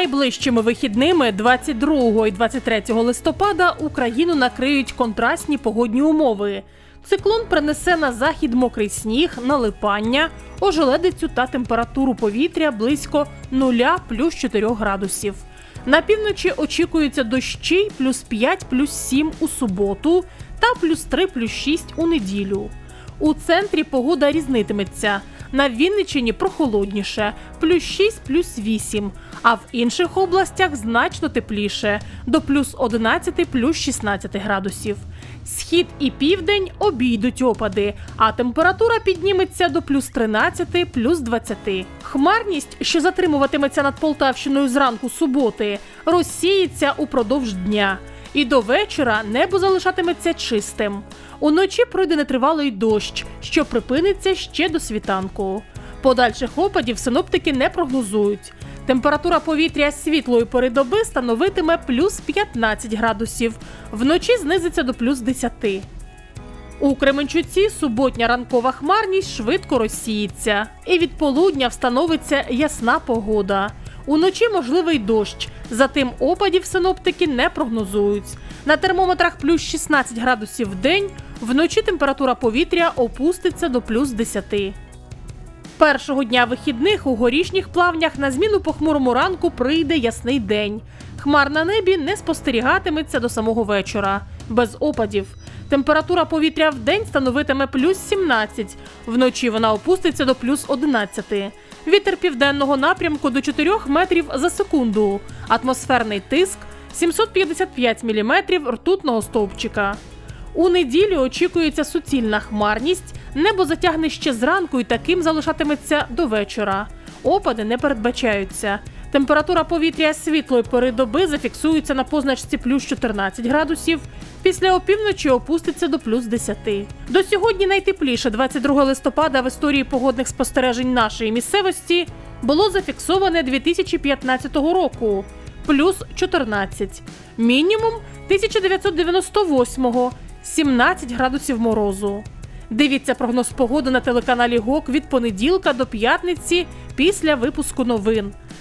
Найближчими вихідними 22 і 23 листопада Україну накриють контрастні погодні умови. Циклон принесе на захід мокрий сніг, налипання, ожеледицю та температуру повітря близько 0 плюс 4 градусів. На півночі очікуються дощі плюс 5 плюс 7 у суботу та плюс 3 плюс 6 у неділю. У центрі погода різнитиметься. На Вінниччині прохолодніше, плюс 6, плюс 8, а в інших областях значно тепліше, до плюс 11, плюс 16 градусів. Схід і південь обійдуть опади, а температура підніметься до плюс 13, плюс 20. Хмарність, що затримуватиметься над Полтавщиною зранку суботи, розсіється упродовж дня. І до вечора небо залишатиметься чистим. Уночі пройде нетривалий дощ, що припиниться ще до світанку. Подальших опадів синоптики не прогнозують. Температура повітря світлої пори доби становитиме плюс 15 градусів, вночі знизиться до плюс 10. У Кременчуці суботня ранкова хмарність швидко розсіється, і від полудня встановиться ясна погода. Уночі можливий дощ, затим опадів синоптики не прогнозують. На термометрах плюс 16 градусів в день, вночі температура повітря опуститься до плюс 10. Першого дня вихідних у горішніх плавнях на зміну похмурому ранку прийде ясний день. Хмар на небі не спостерігатиметься до самого вечора, без опадів. Температура повітря в день становитиме плюс 17, вночі вона опуститься до плюс 11. Вітер південного напрямку до 4 метрів за секунду. Атмосферний тиск 755 міліметрів ртутного стовпчика. У неділю очікується суцільна хмарність, небо затягне ще зранку і таким залишатиметься до вечора. Опади не передбачаються. Температура повітря світлої пори доби зафіксується на позначці плюс 14 градусів. Після опівночі опуститься до плюс 10. До сьогодні найтепліше 22 листопада в історії погодних спостережень нашої місцевості було зафіксоване 2015 року плюс 14. Мінімум 1998 17 градусів морозу. Дивіться прогноз погоди на телеканалі ГОК від понеділка до п'ятниці після випуску новин.